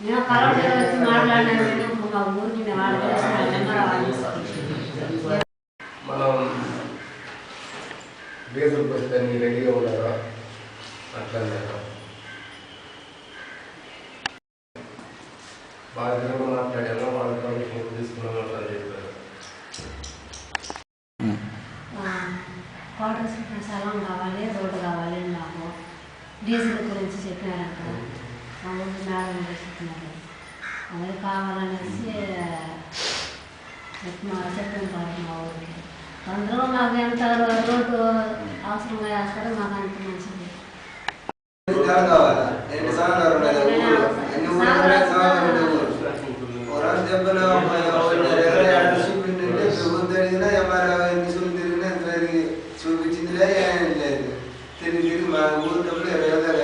నేను వచ్చి మాట్లాడినాను మా మనం డీజిల్ దాన్ని రెడీగా ఉన్నారా? అట్లా బాగా తిరుగు మాట్లాడాను వాళ్ళ పర్మిషన్ తీసుకున్నాను అట్లా చెప్పారు క్వార్టర్స్ స్థలం కావాలి రోడ్డు కావాలి అని నాకు డీజిల్ గురించి చెప్పారంట మా ఊరి మేడం చెప్తున్నారు అదే కావాలనేసి చెప్పి మా చెప్పాను కాదు మా ఊరికి అందరూ మాకు ఎంత రోడ్డు అవసరంగా వేస్తారో మాకు అంత మంచిది స్థలం కావాలా ఎన్ని సంవత్సరాలు ఉన్నాయి ఊరు ఎన్ని ఊరు ఉన్నాయి సంవత్సరాలు ఉండే ఊరు పొలం దెబ్బన చూపించింటే ప్రభుత్వం తిరిగినా ఎంఆర్ఓ ఎన్ని సూలు తిరిగినా తిరిగి చూపించిందిలే ఏం లేదు తిరిగి తిరిగి మా ఊరు డబ్బులు ఇరవై వేల దాకా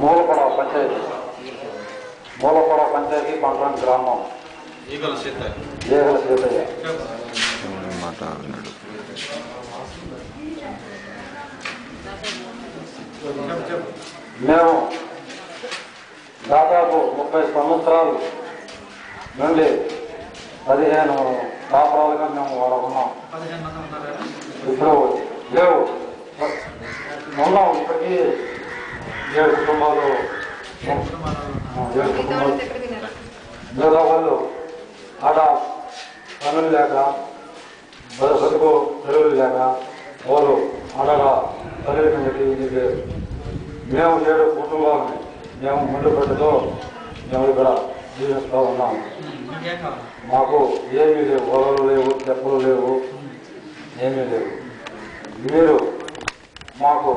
మూలపడ పంచాయతీ. మూలపడ పంచాయతీ పంటం గ్రామం. ఈగల సీతయ్య. మేము దాదాపు ముప్పై సంవత్సరాలు నుండి పదిహేను కాపురాలుగా మేము వాడుకున్నాం. ఇప్పుడు లేవు. ఉన్నాం ఇప్పటికీ ఏడు కుటుంబాలు ఏడు కుటుంబాలు మిగతా వాళ్ళు ఆడ పనులు లేక బ- తెలుగు లేక వాళ్ళు ఆడగా పర్యటన మేము ఏడు కుటుంబాలని మేము ముందు పెట్టతో మేము ఇక్కడ జీవిస్తూ ఉన్నాము. మాకు ఏమీ లేవు వలలు లేవు చెప్పులు లేవు ఏమీ లేవు. మీరు మాకు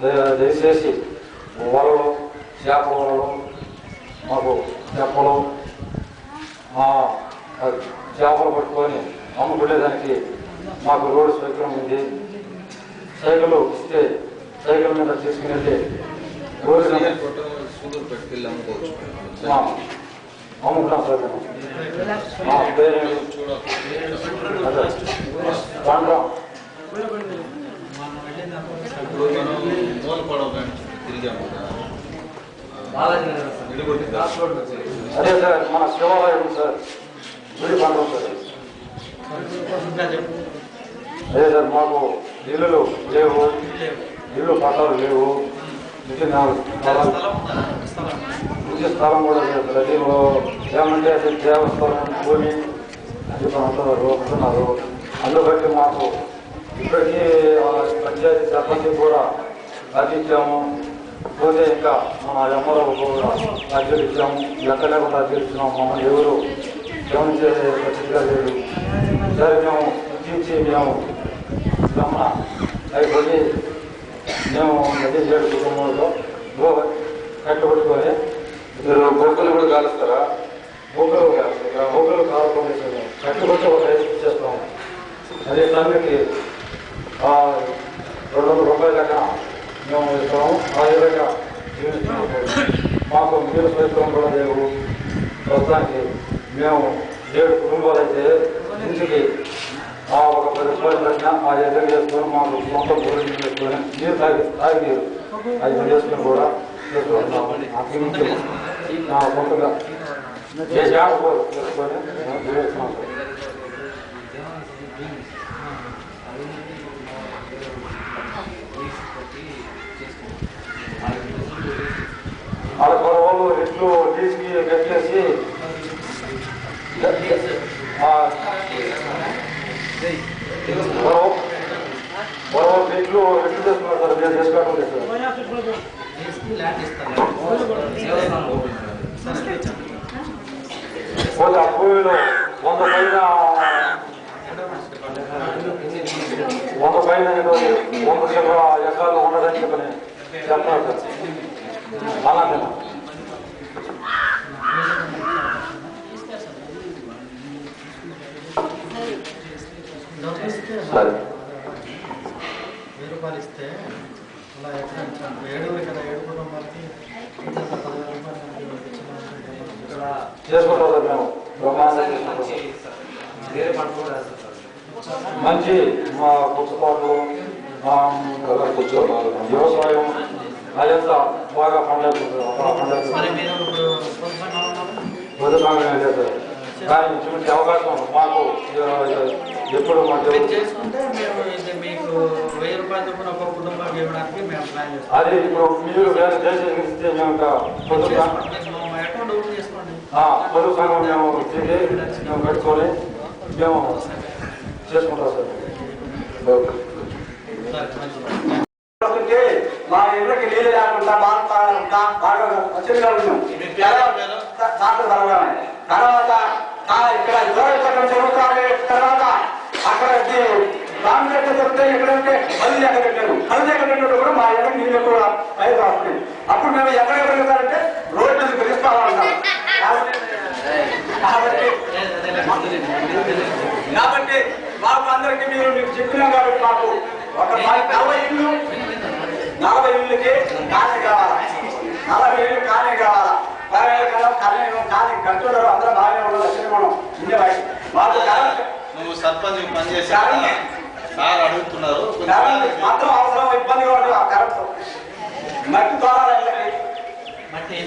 దయ- దయచేసి వలలు చేప వలలు మాకు చెప్పలు ఆ చేపలు పట్టుకొని అమ్ముకునేదానికి మాకు రోడ్డు సౌకర్యం ఉంది. సైకిల్ ఇస్తే సైకిల్ మీద తీసుకుని వెళ్ళి అమ్ముకుంటాం సార్ మా పేరు దాంట్లో మనం మూలపడవ కానీ తిరిగాము అదే సార్ మన శివాలయం సార్ గుడి పండుగ సార్ అదే సార్ మాకు ఇల్లులు లేవు ఇల్లు పట్టాలు లేవు పూజ స్థలం కూడా లేదు సార్ దీనిలో ఏమంటే అది దేవస్థానం భూమి అది అంటున్నారు అంటున్నారు అందుబట్టి మాకు ఇప్పటికీ ఆ పంచాయతీ సర్పంచ్ కూడా అర్జించాము పోతే ఇంకా మన ఎమ్మలో కూడా అర్జీలు ఇచ్చాము లెక్క లేకుండా అర్జీలు ఇచ్చినాము మమ్మల్ని ఎవరు గమనించే పరిస్థితిగా లేదు సరే మేము ఇచ్చి మేము గమన అయిపోయి మేము నది ఏడు కుటుంబంలో గో- కట్టుబడుకొని మీరు బొక్కలు కూడా కాలుస్తారా బొగ్గలు బొగ్గలు కాకుండా కట్టుబడి ఒక రైతు చేస్తాము అదే టన్నుకి ఆ, రెండు వందల రూపాయల మేము ఇస్తాము ఆ విధంగా జీవిస్తున్నాము మాకు మీరు సౌకర్యం కూడా లేవు ప్రస్తుతానికి మేము ఏడు కుటుంబాలు అయితే ఇంటికి ఆ ఒక పది రూపాయలు కట్టినా ఆ ఎదురు చేసుకొని మాకు సొంత భోజనం చేసుకొని నీరు తాగి తాగి నీరు అది చేసుకొని కూడా చేసుకుంటున్నాము నాకు ఇంటి నా సొంతగా చేసుకొని మేము జీవిస్తున్నాం సార్. వాళ్ళ వాళ్ళు రెట్లు తీసుకు కట్టేసి మరో మరో సార్? మీరు చేసుకోవడం పోతే ఆ భూమిలో వంద పైన వంద పైన వంద ఎకరాలు ఉండదని చెప్పని సార్. సరే. వెయ్యి రూపాయలు ఇస్తే అలా ఎక్కడ ఏడుగురు కదా ఏడు కుటుంబాలకి చేసుకుంటాం మేము మంచి మా పుస్తకాలు మా వ్యవసాయం అదంతా బాగా పండుగ పండుగ బతుకాగానే లేదు కానీ చూసే అవకాశం మాకు ఎప్పుడు మాకు అది ఇప్పుడు మీరు వేరే దేశానికి ఇస్తే మేము పొదుపు సంఘం-. మేము సంఘం మేము కట్టుకొని మేము చేసుకుంటాం సార్ మా ఇళ్ళకి నీళ్ళు లేకుండా బాధపడకుండా బాగా వచ్చిగా ఉన్నాం డాక్టర్ బలరామే తర్వాత ఇక్కడ దూరం జరుగుతాయి తర్వాత అక్కడ కాంగ్రెస్ చెప్తే ఎక్కడంటే మళ్ళీ ఎక్కడ పెట్టారు. మళ్ళీ ఎక్కడ పెట్టినప్పుడు కూడా మా ఇళ్ళకి నీళ్ళు కూడా పైకి వస్తున్నాయి అప్పుడు మేము ఎక్కడ పెరుగుతారంటే రోడ్డు మీద పిలుస్తామన్నాం కాబట్టి కాబట్టి మాకు అందరికీ మీరు మీకు చెప్పినాం కాబట్టి మాకు ఒక నలభై ఇల్లు నలభై ఇళ్ళకి కానే కావాలా నలభై ఇల్లు కానే కావాలా పదివేల కాలం కానీ కానీ కంట్రోలర్ అందరూ బాగానే ఉన్నారు లక్ష్మీ మనం ఉండేవాడి మాకు కరెంట్ నువ్వు సర్పంచ్ పని చేసి సార్ అడుగుతున్నారు. కరెంట్ మాత్రం అవసరం ఉంటుంది ఆ. కరెంట్ మట్టి మట్టి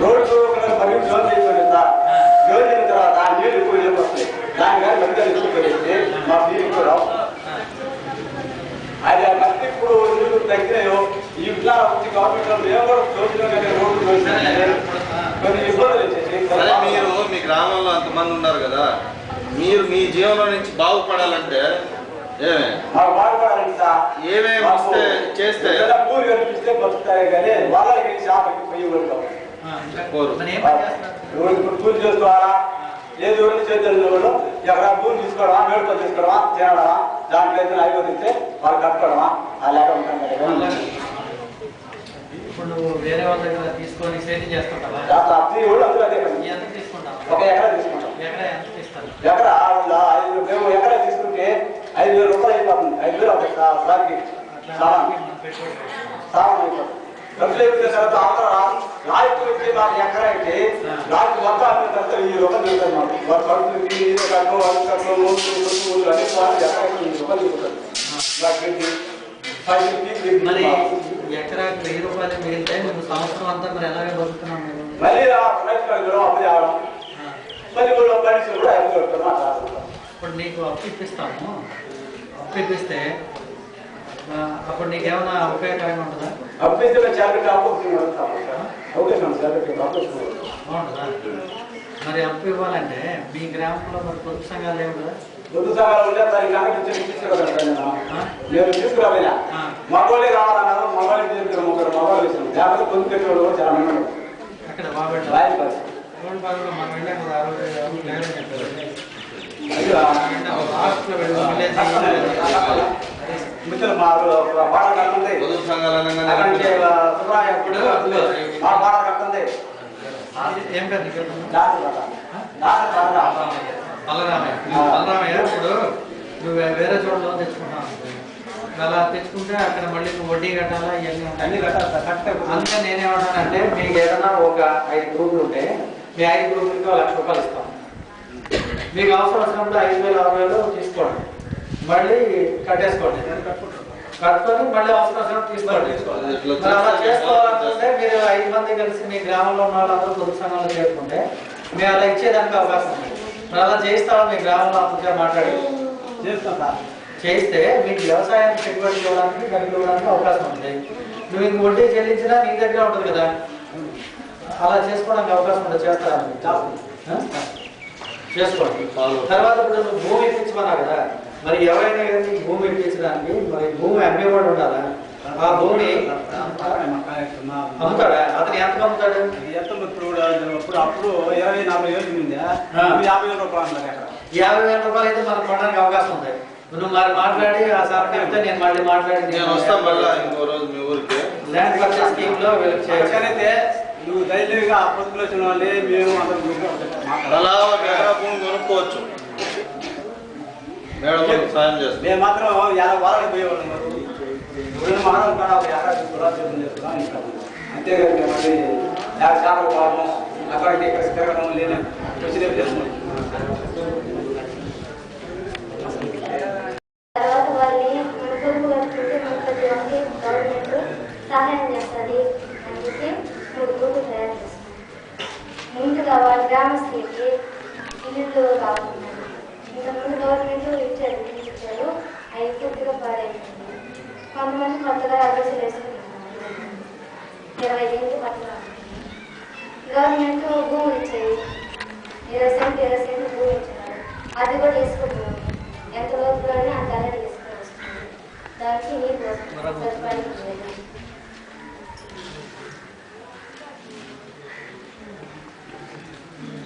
రోడ్డు మరియు జోన్ చేయించండి సార్ జోన్ చేసిన తర్వాత నీళ్ళు ఎక్కువ నీళ్ళు వస్తాయి దాని కానీ మా నీళ్ళు అది మట్టి ఇప్పుడు నీళ్ళు తగ్గినాయో ఈ ఇట్లా వచ్చి గవర్నమెంట్ మేము కూడా చూసిన కానీ రోడ్డు చూసిన కొన్ని ఇబ్బందులు వచ్చేసి సరే మీరు మీ గ్రామంలో అంతమంది ఉన్నారు కదా మీరు మీ జీవనం నుంచి బాగుపడాలంటే ఏమేమి ఇస్తే చేస్తే? పూరి కనిపిస్తే బతుకుతాయి కానీ వాళ్ళకి షాప్కి పోయి ఉంటాం ఇప్పుడు చేసుకోవాలా? ఏది చేతుల్లో తీసుకోవడమా? వేడుకో తీసుకోవడమా? తినడమా? దాంట్లో ఏదైనా అయిపోతే వాళ్ళు కట్టుకోవడమా? అలాగే ఉంటాం కదా ఇప్పుడు నువ్వు వేరే వాళ్ళ దగ్గర తీసుకొని సేవింగ్ చేస్తుంటావా? కూడా అందరూ అదే పని. ఎంత తీసుకుంటావు? ఒక ఎకరా తీసుకుంటాం. ఎక్కడ ఎంత ఇస్తారు ఎకరా ఐదు మేము ఎకరా తీసుకుంటే ఐదు వేల రూపాయలు అయిపోతుంది. ఐదు వేలు అవుతుంది సార్కి సామాన్ అయిపోతుంది. డబ్బులు అయిపోయిన తర్వాత అవతల లారీకి వచ్చి ఎకరా అయితే లారీకి మొత్తం అమ్మిన తర్వాత వెయ్యి రూపాయలు మాకు. వాళ్ళ కడుపులకి ఇది కట్టు వాళ్ళు కట్టు మూడు మూడు అన్ని ఎకరా వెయ్యి రూపాయలు నాకు మరి. ఎకరాకి వెయ్యి రూపాయలు మిగిలితే నువ్వు సంవత్సరం అంతా మరి ఎలాగే బతుకుతున్నావు మీరు? మళ్ళీ ఇప్పుడు నీకు అప్పు ఇప్పిస్తాము. అప్పు ఇప్పిస్తే అప్పుడు నీకేమైనా ఉపయోగకరంగా ఉంటుందా? అప్పు ఇస్తే బాగుంటుందా? మరి అప్పు ఇవ్వాలంటే మీ గ్రామంలో మరి పొదుపు సంఘాలు లేవు కదా? ముందు సంఘాలు ఉండే దానికి తీసుకురావాలి నేను ఆ? నేను తీసుకురాబోయినా. మగవాళ్ళే కావాలన్నారు మగవాళ్ళకి తీసుకురా ముగ్గురు మగవాళ్ళు ఇచ్చాను లేకపోతే పొందు పెట్టేవాళ్ళు కూడా చాలా మంది. అక్కడ మిత్రులు మా బాధ కట్టుంది సుబ్రాయ మా కట్టుంది ఏం పేరు దాని బాధ. దాని. బలరామయ్య. బలరామయ్య ఇప్పుడు నువ్వు వేరే చోట లోన్ తెచ్చుకుంటావు అలా తెచ్చుకుంటే అక్కడ మళ్ళీ నువ్వు వడ్డీ కట్టాలా ఇవన్నీ ఉంటాయి. అందుకే నేనేమంటానంటే మీకు ఏదైనా ఒక ఐదు గ్రూపులు ఉంటే మీ ఐదు గ్రూపులకి లక్ష రూపాయలు ఇస్తాం. మీకు అవసరం వచ్చినప్పుడు ఐదు వేలు ఆరు వేలు తీసుకోండి. మళ్ళీ కట్టేసుకోండి. కట్టుకొని మళ్ళీ అవసరం వచ్చినప్పుడు తీసుకోండి. అలా చేసుకోవాలనుకుంటే మీరు ఐదు మంది కలిసి మీ గ్రామంలో ఉన్న వాళ్ళందరూ పొదుపు సంఘంలో చేరుకుంటే మేము అలా ఇచ్చేదానికి అవకాశం ఉంది. అలా చేయిస్తామని మీ గ్రామంలో అంతగా మాట్లాడి. చేస్తాం సార్ చేయిస్తే మీకు వ్యవసాయానికి పెట్టుబడి ఇవ్వడానికి డబ్బులు ఇవ్వడానికి అవకాశం ఉంది. నువ్వు ఇంక వడ్డీ చెల్లించినా నీ దగ్గర ఉంటుంది కదా. అలా చేసుకోవడానికి అవకాశం ఉంటుంది చేస్తారా? చేసుకోండి. తర్వాత ఇప్పుడు నువ్వు భూమి ఇప్పించమన్నావు కదా. మరి ఎవరైనా కానీ భూమి ఇప్పించడానికి మరి భూమి అమ్మేవాడు ఉండాలా? ఆ భూమి అమ్ముతాడా? అతను ఎంత అమ్ముతాడు? అప్పుడు అప్పుడు ఇరవై నలభై వేలు ఉంది ఆ. యాభై వేల రూపాయలు అన్నారు యాభై వేల రూపాయలు అయితే మనకు కొనడానికి అవకాశం ఉంది. నువ్వు మరి మాట్లాడి ఆ సార్ చెప్తే నేను మళ్ళీ మాట్లాడి నేను వస్తాను మళ్ళా ఇంకో రోజు మీ ఊరికి. ల్యాండ్ పర్చేస్ స్కీమ్లో అందుకనైతే నువ్వు ధైర్యంగా ఆ పొద్దులు వచ్చిన వాళ్ళే మేము అందరం. అలా భూమి కొనుక్కోవచ్చు. మేడం వాళ్ళకి సాయం చేస్తాం. మేము మాత్రం యాభై వారాలు పోయేవాళ్ళం. మరి. ఇప్పుడు మనం కూడా ఒక యాభై కూడా సిద్ధం చేస్తున్నాం ఇంకా. అంతేగాని మళ్ళీ యాభై శాతం పోవడం అక్కడికి ఇక్కడ తిరగడం లేని వచ్చినవి చేస్తున్నాం తర్వాత వాళ్ళని మన పొదుపు కట్టుకుంటే మన ప్రతి ఒక్కరికి గవర్నమెంట్ సహాయం చేస్తుంది అని చెప్పి మూడు గ్రూపులు తయారు చేస్తున్నాం ముందుగా వాళ్ళ గ్రామస్తులకి ఇల్లు కావాలన్నారు ఇంతకుముందు గవర్నమెంట్ ఇచ్చారు ఇల్లు ఇచ్చారు అవి పూర్తిగా పాడైపోయింది కొంతమంది కొత్తగా అడ్రస్లు వేసుకుంటున్నారు ఇరవై ఐదు పట్ల గవర్నమెంట్ భూములు ఇచ్చాయి ఇరవై సెంట్ ఇరవై సెంట్ భూమి ఇచ్చినారు అది కూడా వేసుకుంటున్నాము ఎంత లోతులోనే అంత అనేది తీసుకొని వస్తుంది దానికి నీరు పోస్తున్నాం సదుపాయం లేదు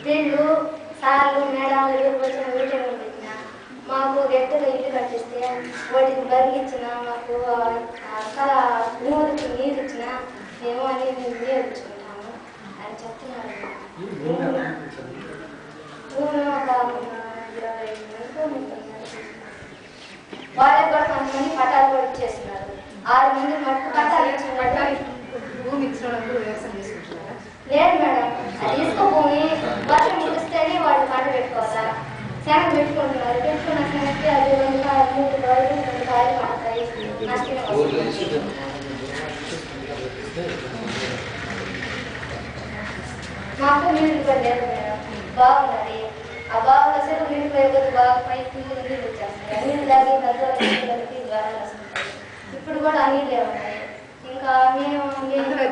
వీళ్ళు సార్లు మేడాలు ఎవరు వచ్చిన మీటింగ్ పెట్టిన మాకు గట్టిగా ఇల్లు కట్టిస్తే వాటికి బరిగి ఇచ్చిన మాకు అక్కడ ఊరికి నీరు ఇచ్చిన మేము అనేది వినియోగించుకుంటాము అని చెప్తున్నారు భూమి ఒక ఇరవై మందితో ముప్పై మంది. వాళ్ళకి కూడా కొంతమంది పట్టాలు కూడా ఇచ్చేస్తున్నారు ఆరు మంది మటుకు పట్టాలు ఇచ్చినట్టు భూమి ఇచ్చిన వాళ్ళందరూ వ్యవసాయం చేసుకుంటున్నారా లేదు మేడం అది ఇసుక భూమి వర్షం ముగిస్తేనే వాళ్ళు పంట పెట్టుకోవాలా శనగ పెట్టుకుంటున్నారు పెట్టుకున్న శనగకి అది రెండు కాయలు మూడు కాయలు రెండు కాయలు పడతాయి నష్టమే వస్తుంది మాకు నీళ్ళు కూడా లేదు మేడం బాగున్నది ఆ బాగున్న చెరువు నీళ్ళు పోయకపోతే బాగా పై కింద నీళ్ళు వచ్చేస్తాయి ఆ నీళ్ళు తాగి పెద్దవాళ్ళకి జ్వరాలు వస్తుంటాయి ఇప్పుడు కూడా ఆ నీళ్ళే ఉన్నాయి ఇంకా మేము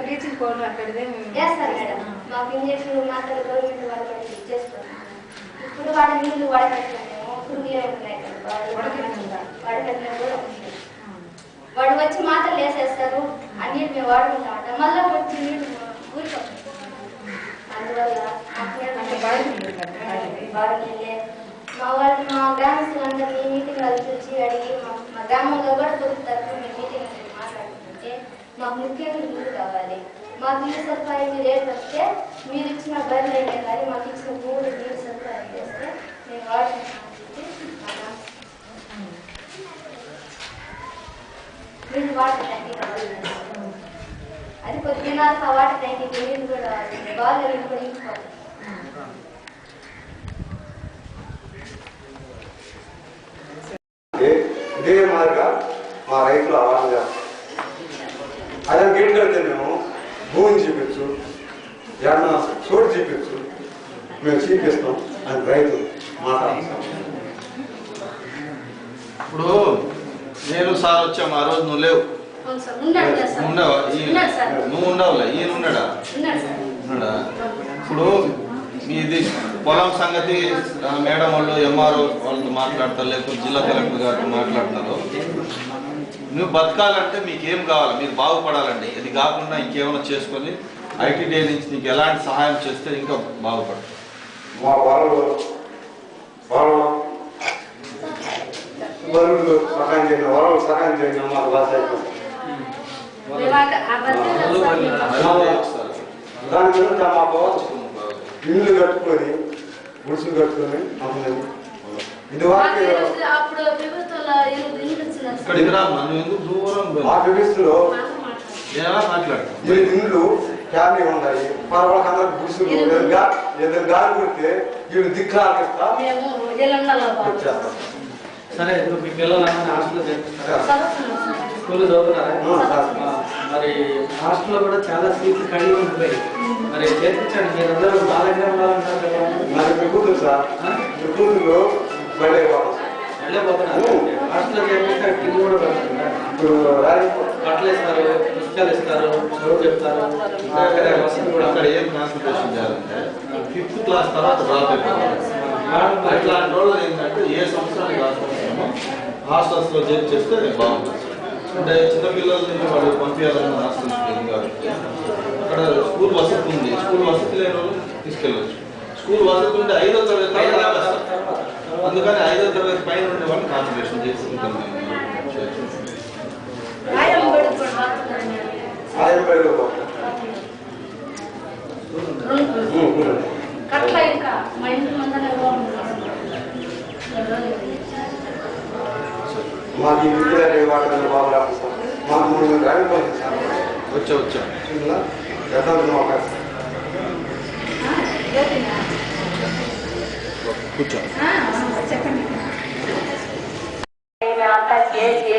బ్లీచింగ్ పౌడర్ అక్కడిదే చేస్తారు మేడం మాకు ఇంజక్షన్ మాత్రం గవర్నమెంట్ వాళ్ళు మనకి ఇచ్చేస్తున్నాం ఇప్పుడు వాడి నీళ్ళు వడకట్టినాము పురుగులే ఉంటున్నాయి కదా కూడా వాడు వచ్చి మాత్రం వేసేస్తారు ఆ నీళ్ళు మేము వాడుకుంటాం మళ్ళీ వచ్చి నీళ్ళు ఊరిపోతాయి అందువల్ల మాకు అంటే బాగా ఉంది కదా, బాగా. బాగా నీళ్ళే మా వాళ్ళు మా గ్రామస్తులందరినీ మీటింగ్ అది పిలిచి అడిగి మా మా గ్రామంలో కూడా పొదుపు తరఫున మేము మీటింగ్ అనేది మాట్లాడుతుంటే మాకు ముఖ్యంగా నీళ్ళు కావాలి మాకు నీళ్ళు సదుపాయం మీరు ఏర్పరిస్తే మీరు ఇచ్చిన బర్రెలు అయినా కానీ మాకు ఇచ్చిన మూడు నీళ్ళు సదుపాయం చేస్తే మేము వాడుకుంటామని చెప్పి మా గ్రామస్తులు. నీళ్ళు వాటర్ ట్యాంక్ కావాలి అది కొద్ది దినాలకు ఆ వాటర్ ట్యాంక్ నీళ్ళు కూడా బాగా కూడా ఇదే మాదిరిగా మా రైతులు చేస్తారు అదే గేట్ కడితే మేము భూమిని చూపించు ఏమన్నా చోటు చూపించు మేము చూపిస్తాం అని రైతు మాట్లాడతాం ఇప్పుడు నేను సార్ వచ్చాము ఆ రోజు నువ్వు లేవు. అవును సార్ ఉన్నాడు కదా సార్? ఉండవా? ఈ- ఉన్నాడు సార్? నువ్వు ఉండవులే ఈయన ఉన్నాడా ఉన్నాడు సార్. ఉన్నాడా ఇప్పుడు మీది పొలం సంగతి మేడం వాళ్ళు ఎంఆర్ఓ వాళ్ళతో మాట్లాడతారు లేకపోతే జిల్లా కలెక్టర్ గారితో మాట్లాడతారు. నువ్వు బతకాలంటే మీకు ఏం కావాలి? మీరు బాగుపడాలండి. ఇది కాకుండా ఇంకేమైనా చేసుకొని ఐటీడీ నుంచి నీకు ఎలాంటి సహాయం చేస్తే ఇంకా బాగుపడతావు మా వాళ్ళు వాళ్ళు సహాయం చేయడం సహాయం చేయడం అయిపోతుంది దాని గురించి మాకు ఇల్లు కట్టుకొని గుడిసెలు కట్టుకొని ప్రభుత్వంలో ఇల్లు మనం ఇండ్లు ఫ్యామిలీ ఉన్నాయి పర్వాలేదు గుడిసెలు ఎదురుగా ఎదురు గాలి కొడితే వీళ్ళు దిక్కులాగిస్తా వచ్చేస్తాం. సరే ఇప్పుడు మీ పిల్లలందరినీ హాస్టల్లో సార్. స్కూల్ చదువుతున్నారా? మరి హాస్టల్లో కూడా చాలా సీట్లు ఖాళీ ఉంటున్నాయి మరి చేర్పించండి మీరు అందరూ ఉండాలంటారు కదా. నాకు సార్? వెళ్ళిపోతున్నారు హాస్టల్లో చేర్పిస్తే కింద కూడా పెడుతుందా ఇప్పుడు బట్టలు ఇస్తారు పుస్తకాలు ఇస్తారు చదువు చెప్తారు. వసతి కూడా అక్కడ ఏం కాన్సన్ట్రేషన్ చేయాలంటే ఫిఫ్త్ క్లాస్ తర్వాత డ్రాప్ మరి అట్లాంటి రోజులు ఏంటంటే ఏ సంవత్సరానికి ఆ సంవత్సరం చేస్తున్నామో హాస్టల్స్లో చేర్చేస్తే బాగుంటుంది. అంటే చిన్నపిల్లల్ని వాళ్ళు పంపించాలన్న హాస్టల్స్ లేదు కాబట్టి అక్కడ స్కూల్ వసతి ఉంది. స్కూల్ వసతి లేని వాళ్ళు తీసుకెళ్ళచ్చు. స్కూల్ వసతి ఉంటే ఐదో తరగతి రాస్తారు. అందుకని ఐదో తరగతి పైన ఉండే వాళ్ళు కాన్సన్ట్రేషన్ చేసి ఉంటాం. మేము చేయొచ్చు. రాయడం బడి కూడా బాగుంటుంది. ఆయన పేరు రెండు కట్ల ఇంకా మా ఇంటి ముందర బాగుంటుంది మాకు ఈ మాకు మూడు గ్రామీణ పంచాయతీ సార్ వచ్చా వచ్చా. గతంలో ఒక కూర్చో.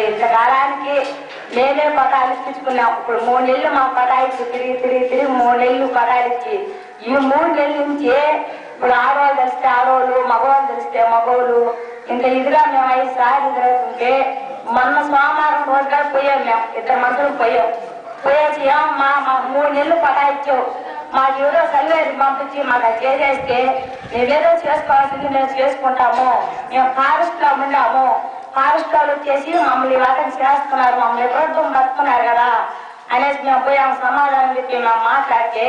ఇంతకాలానికి మేమే పటాయించుకున్నాం ఇప్పుడు మూడు నెలలు మా పటాయించి తిరిగి తిరిగి తిరిగి మూడు నెలలు పటాయించి ఈ మూడు నెలల నుంచి ఇప్పుడు ఆడవాళ్ళు తెలిస్తే ఆడవాళ్ళు మగవాళ్ళు తెలిస్తే మగవాళ్ళు ఇంత ఇదిగా మేము ఐదు సార్లు తిరుగుతుంటే మొన్న సోమవారం రోజుగా పోయాం మేము. ఇద్దరు మనుషులు పోయాం. పోయేసి ఏం మా మా మూడు నెలలు పటాయించావు మాకు ఏదో సర్వేది పంపించి మాకు అది చేసేస్తే మేమేదో చేసుకోవాల్సింది మేము చేసుకుంటాము. మేము ఫారెస్ట్లో ఉన్నాము. ఫారెస్ట్ వాళ్ళు వచ్చేసి మమ్మల్ని వాటం చేస్తున్నారు. మమ్మల్ని ప్రభుత్వం బతుకున్నారు కదా. అనేసి మేము పోయాము సమాధానం చెప్పి మేము మాట్లాడితే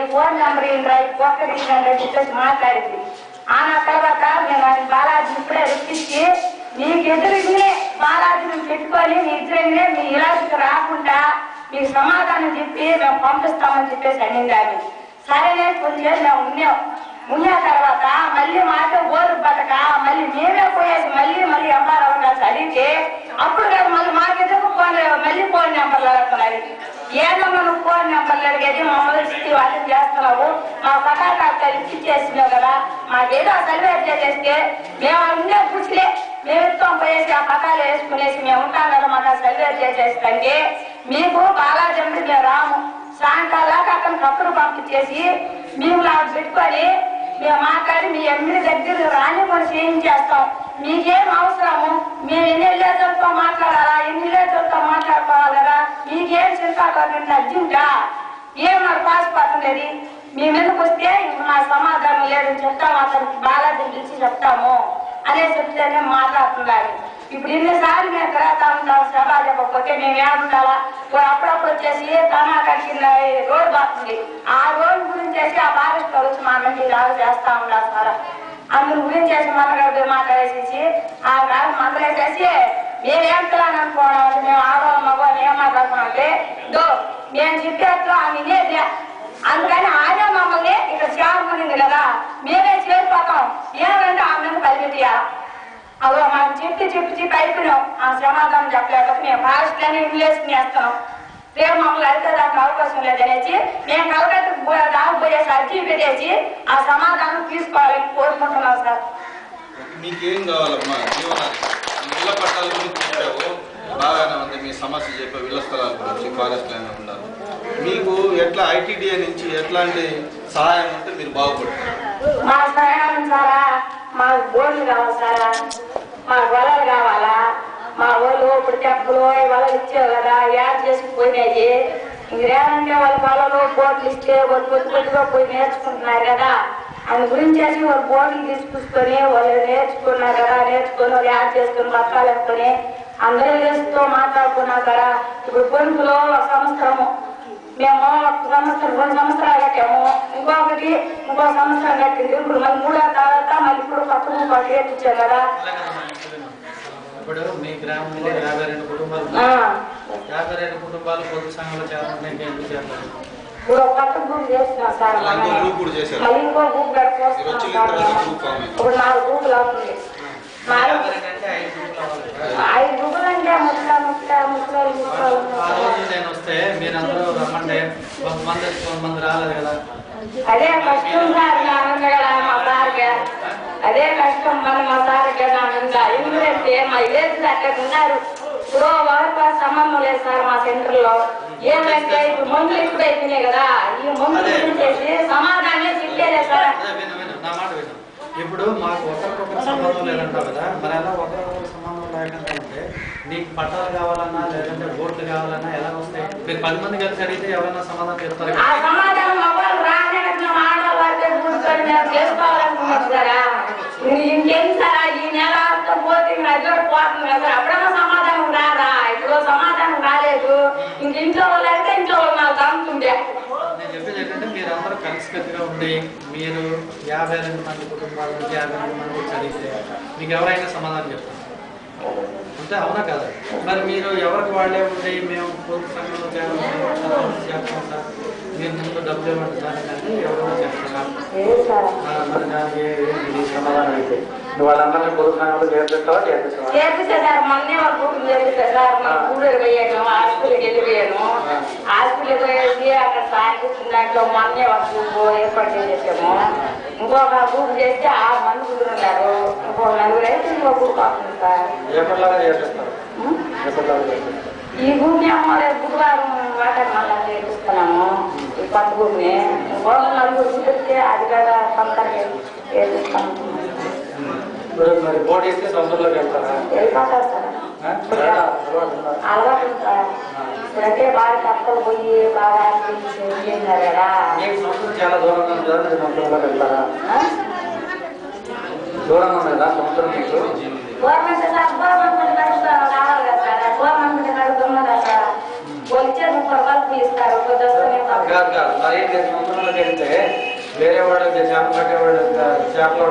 ఈ ఫోన్ నెంబర్ ఇంద్రా ఈ పొక్క తీసినండి చెప్పేసి మాట్లాడింది. ఆన తర్వాత నేను ఆయన బాలాజీ ఇప్పుడే రప్పించి నీకు ఎదురుగానే బాలాజీని పెట్టుకొని నీ ఎదురుగానే మీ ఇలాజీకి రాకుండా మీకు సమాధానం చెప్పి మేము పంపిస్తామని చెప్పేసి అన్నింది ఆమె సరేనే కొంచెం మేము ఉన్నాం. ఉన్న తర్వాత మళ్ళీ మాతో ఓరు బతక మళ్ళీ మేమే పోయేసి మళ్ళీ మళ్ళీ ఎంఆర్ఓ గారు అడిగితే అప్పుడు కాదు మళ్ళీ మాకెందుకు ఫోన్ మళ్ళీ ఫోన్ నెంబర్లు అడుగుతున్నది ఏదమ్మా నువ్వు ఫోన్ నెంబర్లు అడిగేది మమ్మల్ని ఇచ్చి వాళ్ళు చేస్తున్నావు మా సకాలంగా ఇచ్చి చేసినావు కదా. మాకేదో సర్వే చేసేస్తే మేము ఉండే పుచ్చిలే మేము ఇస్తాం పోయేసి ఆ పటాలు వేసుకునేసి మేము ఉంటాం కదా మాకు ఆ సర్వే చేసేస్తే మీకు బాలాజీ మేము రాము. సాయంకాలం అతను కప్పులు పంపించేసి మేము నాకు పెట్టుకొని మేము మాట్లాడి మీ ఎమ్మెల్యే దగ్గర రాని కూడా చేయించేస్తాం. మీకేం అవసరము? మేము ఎన్ని లేజర్తో మాట్లాడాలా? ఎన్ని లేజర్తో మాట్లాడుకోవాలరా? మీకేం చింతాకండి అర్జెంటా ఏం నాకు పాస్ పట్టలేదు మేము ఎందుకు వస్తే మా నా సమాధానం లేదని చెప్తాము అతనికి. బాలాజీ పిలిచి చెప్తాము అనే చెప్తేనే మాట్లాడుతున్నారు ఇప్పుడు ఇన్నిసార్లు మేము తిరగతా ఉంటాం సభ చెప్పకపోతే మేము ఏడుండాలా అప్పుడప్పుడు వచ్చేసి తమాకా కట్టిన రోడ్ బాగుంది? ఆ రోడ్ గురించి ఆ ఫారెస్ట్ వచ్చి మా మంది లాగా చేస్తా ఉండాలి సార్. అందుని గురించి చేసి మందగారు మాట్లాడేసేసి ఆ కాదు మందలేసేసి మేము ఏం పిల్లని అనుకోవడం అంటే మేము ఆడవాళ్ళం మగవాళ్ళు ఏం మాట్లాడుతున్నాం అంటే దో మేము చెప్పేట్లు ఆమె లేదు అందుకని ఆడే మమ్మల్ని ఇక్కడ చేరుకునింది కదా మేమే చేరిపోతాం ఏమంటే ఆమెను కలిపెట్టియా అదో మనం చెప్పి చెప్పి చెప్పి అయిపోయినాం ఆ సమాధానం చెప్పలేక మేము ఫారెస్ట్లని ఇంగ్లీష్ వేస్తున్నాం రేపు మమ్మల్ని అడిగితే దానికి అవకాశం లేదనేసి మేము కలకత్తా దాకా పోయేసి అర్జీ పెట్టేసి ఆ సమాధానం తీసుకోవాలని కోరుకుంటున్నాం సార్. మీకేం కావాలమ్మా? జీవన ఇళ్ళ పట్టాల గురించి చెప్పావు. బాగానే ఉంది. మీ సమస్య చెప్పావు ఇళ్ళ స్థలాల గురించి ఫారెస్ట్ ల్యాండ్ ఉండాలి మీకు ఎట్లా ఐటీడీఏ నుంచి ఎట్లాంటి సహాయం ఉంటే మీరు బాగుపడతారు? మా సహాయం సారా? మాకు బోర్లు కావాలి సారా? మా వలలు కావాలా? మా వాళ్ళు ఇప్పుడు చెప్పులు వాళ్ళకి ఇచ్చావు కదా యాడ్ చేసుకుపోయినాయి? ఇంకేమంటే వాళ్ళ వలలు బోట్లు ఇస్తే వాళ్ళు కొద్ది కొద్దిగా పోయి నేర్చుకుంటున్నారు కదా. అందు గురించి వచ్చి వాళ్ళు బోట్లు తీసుకొచ్చుకొని వాళ్ళు నేర్చుకున్నారు కదా నేర్చుకొని వాళ్ళు యాడ్ చేసుకొని బతకాలు అందరూ చేస్తూ మాట్లాడుకున్నారు కదా. ఇప్పుడు పొందులో ఒక సంవత్సరము మేము ఒక సంవత్సరం రెండు సంవత్సరాలు కట్టాము. ఇంకొకటి ఇంకో సంవత్సరం కట్టింది. ఇప్పుడు మళ్ళీ మూడో తర్వాత మళ్ళీ ఇప్పుడు కొత్త ఇంకోటి కట్టించాం కదా. ఇప్పుడు మీ గ్రామంలో యాభై రెండు కుటుంబాలు. యాభై రెండు కుటుంబాలు పొదుపు సంఘంలో చేరడానికి ఎందుకు చేరలేదు? ఇప్పుడు నాలుగు గ్రూపులు అవుతుంది ఐదు గ్రూపులు అంటే ముట్ల ముట్ల నేను వస్తే మీరందరూ రమ్మంటే కొంతమంది కొంతమంది రాలేదు కదా. అదే కదా మా అదే కష్టం మన మా నా మీద ఎందుకంటే మా విలేజ్ అక్కడ ఉన్నారు. ఇప్పుడు వారితో సంబంధం లేదు సార్ మా సెంటర్లో ఏంటంటే ఇప్పుడు మందులు ఎక్కువ అయిపోయినాయి కదా. ఈ మందులు గురించి సమాధానం చెప్పేదే సార్. ఇప్పుడు మాకు ఒకరికొకరు సంబంధం లేదంటావు కదా. మరి ఎలా ఒకరికొకరు సంబంధం లేకుండా ఉంటే నీకు పట్టాలు కావాలన్నా లేదంటే ఓట్లు కావాలన్నా ఎలా వస్తాయి? మీరు పది మంది కలిసి అడిగితే ఎవరైనా సమాధానం చెప్తారు? కదా సమాధానం ఇంకేం సార్? ఈ నెల అంతా పోతే ఇంకా మధ్యలో పోతుంది కదా అప్పుడేమో సమాధానం రారా ఇప్పుడు సమాధానం రాలేదు. ఇంక ఇంట్లో వాళ్ళు అయితే ఇంట్లో వాళ్ళు నాకు తమ్ముతుండే నేను చెప్పేది కలిసికట్టుగా ఉండి మీరు యాభై రెండు మంది కుటుంబాల నుంచి యాభై రెండు మంది చదివితే మీకు ఎవరైనా సమాధానం చెప్తారు? అంటే అవునా కదా? మరి మీరు ఎవరికి వాళ్ళే ఉండి మేము పొదుపు సంఘంలో చేయాలి చేస్తాం డబ్బులు మరి దానికి నీ సమాధానం అయితే? నువ్వు వాళ్ళందరినీ పొదుపు సంఘంలో చేర్పిస్తావా చేర్పిస్తావా చేర్పిస్తే సార్. మొన్నే వాళ్ళ కూతురు చేర్పిస్తే సార్. మన కూడూరు పోయాను హాస్పిటల్కి వెళ్ళిపోయాను. హాస్పిటల్కి పోయేసి అక్కడ కూర్చున్న దాంట్లో మొన్నే వాళ్ళ ఏర్పాటు చేసేసాము. ఇంకొక గ్రూప్ చేస్తే ఆరు మంది కూతురు ఉన్నారు. ఇంకొక నలుగురు అయితే ఇంకో గ్రూప్ అవుతుంది సార్. ఎప్పటిలాగా చేర్పిస్తారు ఎప్పటిలాగా చేర్పిస్తారు ఈ భూమి రేపు బుధవారం వాటర్ మళ్ళా చేపిస్తున్నాము ఈ కొత్త భూమిని ఇంకొక నలుగురు కుదిరితే అది కూడా తొందరగా చేపిస్తాము మరి పోటీ ఇస్తే సొంతంలోకి వెళ్తారా? వెళ్ళిపోతారు సార్. అలవాటు సార్. ఇప్పుడంటే బాగా కప్పలు పోయి బాగా చేసినారు కదా. చాలా దూరంగా ఉంటుందా మీరు సొంతంలోకి వెళ్తారా? దూరంగా ఉన్నదా సొంతం మీకు? గవర్నమెంట్ సార్ గవర్నమెంట్ అడుగుతా రావాలి కదా సార్ గవర్నమెంట్ అడుగుతున్నారు కదా సార్ వచ్చే ముప్పై రూపాయలు ఇస్తారు కొద్దిగా కాదు కాదు మరి ఏంటి సొంతంలోకి వెళ్తే వేరే వాళ్ళు చేపలు పట్టేవాళ్ళు చేపల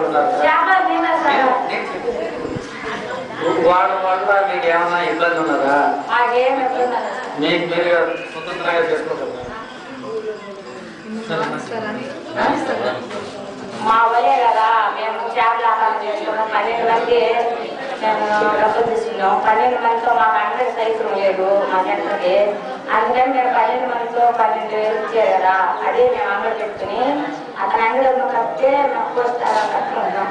వాళ్ళు వల్ల మీకు ఏమైనా ఇబ్బంది ఉన్నదా? మాకేం మీరుగా స్వతంత్రంగా చేసుకోగలరా? మా వలే కదా మేము చేపల ఆహారం చేసుకున్నాం పన్నెండు మంది మేము డబ్బులు తీసుకున్నాం. పన్నెండు మందితో మాకు అందరికి సైకిల్ లేదు మా జంటకి అందుకని మేము పన్నెండు మందిలో పన్నెండు వేలు ఇచ్చారు కదా అదే మేము అంగడి పెట్టుకుని అతని అంగడిలో కట్టే మేము పోస్టారం కట్టుకుంటాం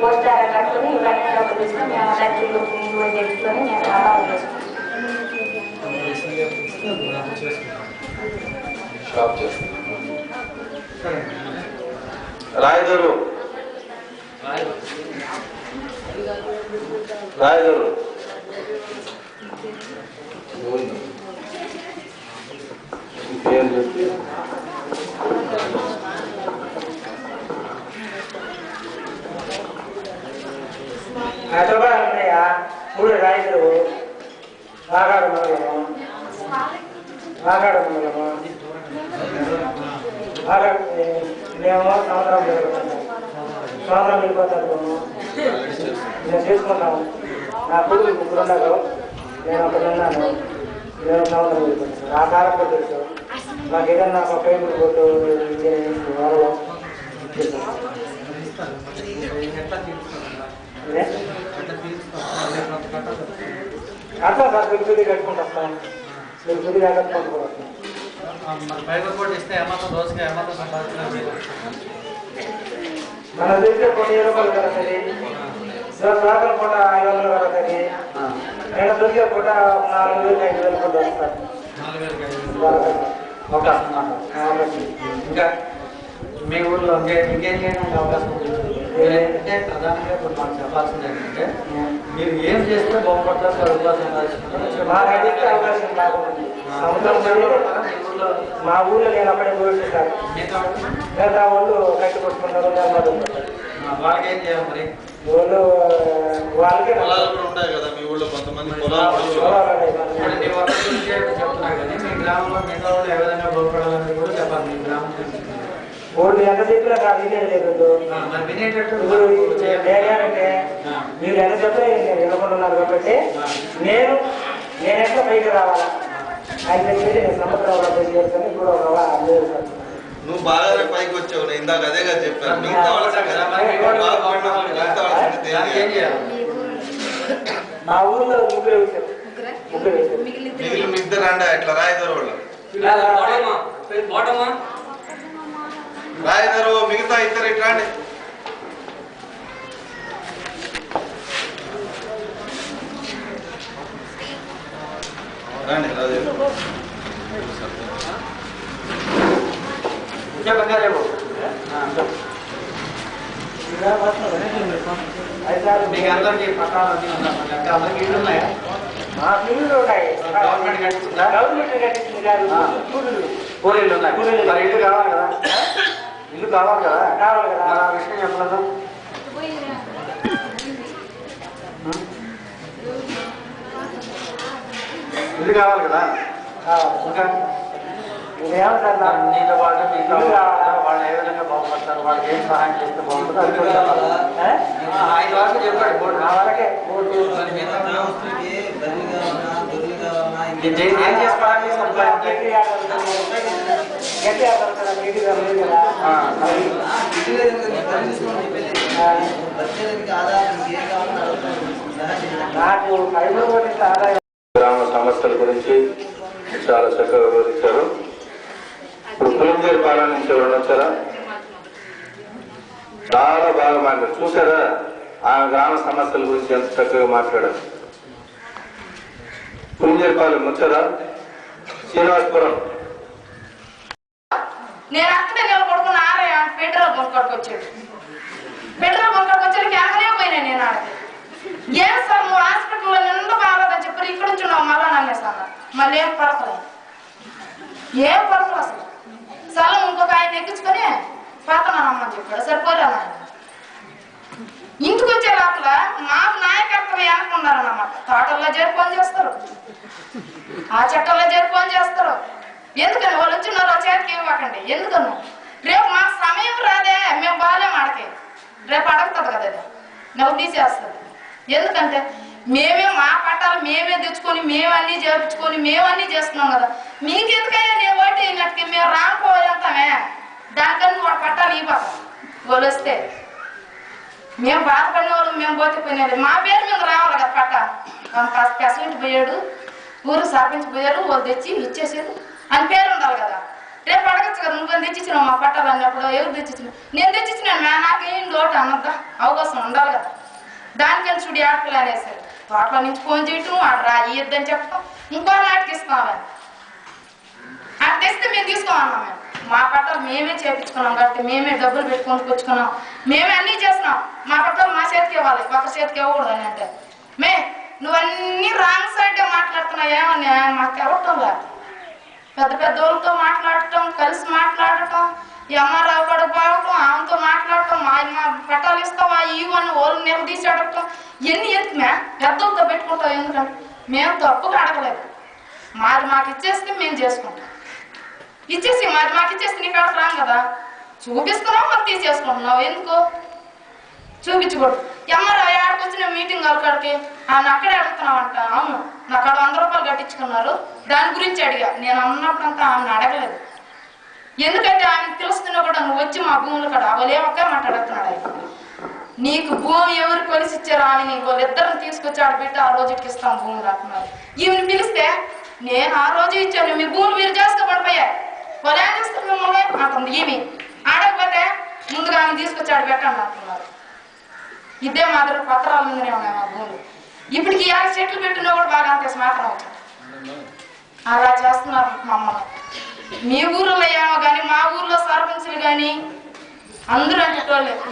పోస్టారం కట్టుకుని ఇవన్నీ డబ్బులు తీసుకుని మేము సైకిల్ ఇంట్లో తెచ్చుకొని మేము వ్యాపారం చేసుకుంటాం షాప్ చేస్తాను రాయగారు రాయగారు మీ పేరు చెప్పి హైదరాబాద్ ఉన్నాయా మూడు రైతులు వాగాడు మండలము వాగాడు మండలము వాగాడు మేము సంవత్సరం జరుగుతున్నాము సంవత్సరం వెళ్ళిపోతాము మేము చేసుకున్నాము నా కొడుకు ముగ్గురు ఉన్నారు నేను ఒకటి ఉన్నాను నేను సంవత్సరం వెళ్ళిపోతాను ఆ కాలం తెలుసు నాకు ఏదన్నా తీసుకుంటారా ఎట్లా తీసుకుంటారా అట్లా సార్ మీరు తుది కట్టుకుంటూ వస్తాం. మీరు తుది కట్టుకుంటూ కూడా వస్తాం. మరి ఫైబర్ బోర్డ్ ఇస్తే ఏమాత్రం రోజుకి ఏమాత్రం సంపాదించినా మీరు మన దగ్గర కొన్ని రూపాయలు కడుతుంది రాకల పూట ఐదు వందలు కడుతుంది నేను దొరికే పూట నాలుగు వేలు ఐదు వేలు. కూడా వస్తారు అవకాశం ఉందంట. ఇంకా మీ ఊర్లో ఇంకే చేయడానికి అవకాశం ఏంటంటే ప్రధానంగా ఇప్పుడు మాకు చెప్పాల్సింది ఏంటంటే మీరు ఏం చేస్తే బాగుపడతారు అవకాశం రైతుకి అవకాశం పోయి మా ఊళ్ళో నేను అక్కడే సార్ మిగతా వాళ్ళు కట్టి కొట్టుకుంటారు నెమ్మది ఉంటారు. వాళ్ళకి ఏం చేయాలి మరి? వాళ్ళు వాళ్ళకి పొలాలు కూడా ఉంటాయి కదా మీ ఊళ్ళో కొంతమంది పొలాలు మీ కానీ గ్రామంలో మిగతా వాళ్ళు విధంగా బాగుపడాలని కూడా చెప్పాలి మీ గ్రామం. వాళ్ళు ఎంత చెప్పినా మరి వినేటట్టు ఇప్పుడు నేనేమంటే మీరు ఎంత చెప్తే నేను వినకుంటున్నారు కాబట్టి నేను నేను ఎట్లా పైకి రావాలా? ఆయన చెప్పి నేను సముద్రంలో పోయి చేస్తాను ఇప్పుడు ఒక లేదు సార్. నువ్వు బాగానే పైకి వచ్చావు నేను ఇందాక అదే కదా చెప్పాను. వేసారు మిగిలిన ఇద్దరు రండి ఇట్లా రాయిదారు వాళ్ళు. రాయిదారు మిగతా ఇద్దరు ఇట్లా రండి. రండి రాజు. మీకు అందరికీ పట్టాలు ఉన్నాయి? అందరికీ ఇల్లు గవర్నమెంట్ కట్టించిందా గవర్నమెంట్ కట్టించింది కాదు. ఇల్లు కావాలి కదా? ఇల్లు కావాలి కదా? కావాలి కదా. ఆ విషయం చెప్పలేదు ఇల్లు కావాలి కదా? ఇంకా? వాళ్ళు ఏ విధంగా బాగుపడతారు? వాళ్ళకి ఏం సహాయం చేస్తే బాగుంటుందో? వరకు చెప్పాడు. బోర్డు నా వరకే. ఏం గ్రామ సమస్యల గురించి చాలా చక్కగా వివరించారు. ఇప్పుడు పులింజేరు పాలన నుంచి ఎవరైనా వచ్చారా? చాలా బాగా మాట్లాడారు. చూసారా? ఆ గ్రామ సమస్యల గురించి ఎంత చక్కగా మాట్లాడారు. పులింజేరు పాలెం వచ్చారా? శ్రీనివాసపురం. నేను అక్కడే నిలబడుకున్న ఆరే పెట్రోల్ బంక్ వచ్చాడు. పెట్రోల్ బంక్ కాడికి వచ్చాడు వెనకనే పోయినా నేను ఆడకి ఏం సార్ నువ్వు హాస్పిటల్లో నిండా బాగాలేదని చెప్పారు ఇక్కడ నుంచి ఉన్నావు మళ్ళా నన్నేసి అన్నారు మళ్ళీ ఏం పడకలేదు ఏం పడకలు ఒక ఆయన ఎక్కించుకొని పాతనామని చెప్పాడు. సరే పోరా ఇంటికి వచ్చే లోపల మాకు నాయకత్వం వెనకున్నారన్నమాట తోటల్లో చేరి చేస్తారు. ఆ చట్టంలో చేరుకొని చేస్తారు. ఎందుకని? వాళ్ళు వచ్చిన్నారు ఆ చేతికి ఇవ్వకండి. ఎందుకను? రేపు మాకు సమయం రాదే. మేము బాగాలేము ఆడకి. రేపు అడుగుతుంది కదా అది నవ్వు తీసేస్తుంది ఎందుకంటే మేమే మా పట్టాలు మేమే తెచ్చుకొని మేమన్నీ అన్నీ చేపించుకొని చేస్తున్నాం కదా. మీకు ఎందుకయ్యా నేను ఓటు వేయనట్టుకి మేము రాకపోయేంతామే? దానికన్నా వాడు పట్టాలు ఈ వాళ్ళు గొలుస్తే. మేము బాధపడిన వాళ్ళు మేము పోతే పోయినది మా పేరు మీద రావాలి కదా పట్ట. పెసలింటి పోయాడు ఊరు సర్పంచ్ పోయారు వాళ్ళు తెచ్చి ఇచ్చేసారు. అని పేరు ఉండాలి కదా. రేపు అడగచ్చు కదా నువ్వు తెచ్చిచ్చినావు మా పట్టాలు అన్నప్పుడు ఎవరు తెచ్చిచ్చిన నేను తెచ్చిచ్చినాను మే నాకేం లోటు అన్నద్దా అవకాశం ఉండాలి కదా. దానికని చూడు ఆడపిల్ల అనేసారు తోటలో నుంచి ఫోన్ చేయటం ఆడ రా ఇద్దని చెప్పడం ఇంకో నాటికి అది తెస్తే మేము తీసుకోమన్నాం మేము? మా పట్ల మేమే చేపించుకున్నాం కాబట్టి మేమే డబ్బులు పెట్టుకొని పుచ్చుకున్నాం మేమే అన్నీ చేస్తున్నాం. మా పట్ల మా చేతికి ఇవ్వాలి. ఒక చేతికి ఇవ్వకూడదు అని అంటే. మే నువ్వన్నీ రాంగ్ సైడ్ మాట్లాడుతున్నావు? ఏమని మాకు ఇవ్వటం లేదు. పెద్ద పెద్ద వాళ్ళతో మాట్లాడటం కలిసి మాట్లాడటం ఈ అమ్మారావు కూడా పోవటం ఆమెతో మాట్లాడటం మా మా పట్టాలు ఇస్తావా? ఇవన్నీ ఓరు నిలదీసి అడగటం. ఎన్ని ఎత్తుమే పెద్దలతో పెట్టుకుంటాం ఎందుకంటే మేము తప్పుగా అడగలేదు. మాది మాకు ఇచ్చేస్తే మేము చేసుకుంటాం. ఇచ్చేసి మాది మాకు ఇచ్చేస్తే నీకు అడగ రాం కదా? చూపిస్తున్నావు మరి తీసేసుకుంటున్నావు. ఎందుకు? చూపించకూడదు ఎమ్మరా ఆడికి వచ్చిన మీటింగ్ అక్కడికి ఆయన అక్కడే అడుగుతున్నావంట. అవును నాకు అక్కడ వంద రూపాయలు కట్టించుకున్నారు. దాని గురించి అడిగా. నేను అన్నప్పుడంతా ఆమెను అడగలేదు. ఎందుకంటే ఆయన తెలుస్తున్నా కూడా నువ్వు వచ్చి మా భూములు కూడా అవలే ఒకే మాట్లాడుతున్నాడు ఆయన. నీకు భూమి ఎవరు కొలిసి ఇచ్చారా అని నీకు వాళ్ళిద్దరిని తీసుకొచ్చి ఆడబెట్టి ఆ రోజు ఇస్తాం భూములు అంటున్నారు ఈమెను పిలిస్తే నేను ఆ రోజు ఇచ్చాను మీ భూములు మీరు చేస్తూ పడిపోయా వాళ్ళు ఏం చేస్తారు మిమ్మల్ని? అంటుంది ఈమె. ఆడకపోతే ముందుగా ఆమె తీసుకొచ్చి ఆడబెట్టండి అంటున్నారు. ఇదే మాదిరి పత్రాలు మీదనే ఉన్నాయి మా భూములు. ఇప్పటికి యాభై చెట్లు పెట్టినా కూడా బాగా అంతే మాత్రం అవుతుంది అలా చేస్తున్నారు మమ్మల్ని మీ ఊర్లో ఏమో కానీ మా ఊర్లో సర్పంచులు కానీ అందరూ అంటే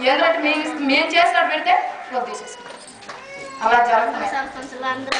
ఏంటంటే మేము మేము చేసినట్టు పెడితే తీసేసుకుంటాం అలా జరుగుతుంది అందరూ